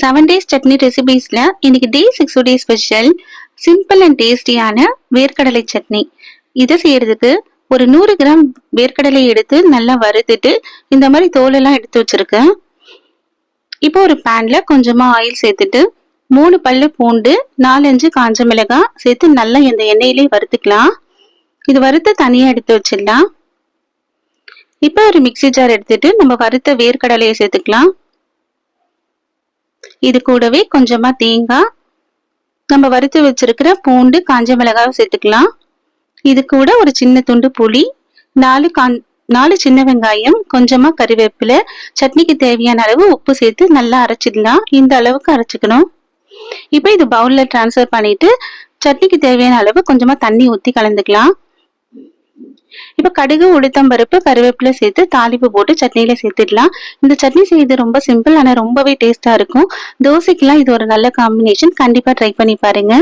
Seven days chutney ரெசிபீஸ்ல இன்னைக்கு day six day special simple and டேஸ்டியான வேர்க்கடலை சட்னி. இதை செய்யறதுக்கு ஒரு நூறு கிராம் வேர்க்கடலை எடுத்து நல்லா வறுத்துட்டு இந்த மாதிரி தோலெல்லாம் எடுத்து வச்சிருக்கேன். இப்போ ஒரு பேன்ல கொஞ்சமா ஆயில் சேர்த்துட்டு மூணு பல்லு பூண்டு நாலஞ்சு காஞ்ச மிளகாய் சேர்த்து நல்லா இந்த எண்ணெயிலே வறுத்துக்கலாம். இது வறுத்த தனியா எடுத்து வச்சிடலாம். இப்போ ஒரு மிக்ஸி ஜார் எடுத்துட்டு நம்ம வறுத்த வேர்க்கடலையை சேர்த்துக்கலாம். இது கூடவே கொஞ்சமா தேங்காய். நம்ம வறுத்து வச்சிருக்கிற பூண்டு காஞ்ச மிளகாவை சேர்த்துக்கலாம். இது கூட ஒரு சின்ன துண்டு புளி நாலு கான் நாலு சின்ன வெங்காயம் கொஞ்சமா கறிவேப்பிலை சட்னிக்கு தேவையான அளவு உப்பு சேர்த்து நல்லா அரைச்சிடலாம் இந்த அளவுக்கு அரைச்சிக்கணும். இப்போ இது பவுல்ல டிரான்ஸ்ஃபர் பண்ணிட்டு சட்னிக்கு தேவையான அளவு கொஞ்சமா தண்ணி ஊற்றி கலந்துக்கலாம். இப்ப கடுகு உளுத்தம் பருப்பு கருவேப்பிலை சேர்த்து தாளிப்பு போட்டு சட்னியில சேர்த்துடலாம். இந்த சட்னி செய்யறது ரொம்ப சிம்பிள் ஆனா ரொம்பவே டேஸ்டா இருக்கும். தோசைக்கெல்லாம் இது ஒரு நல்ல காம்பினேஷன் கண்டிப்பா ட்ரை பண்ணி பாருங்க.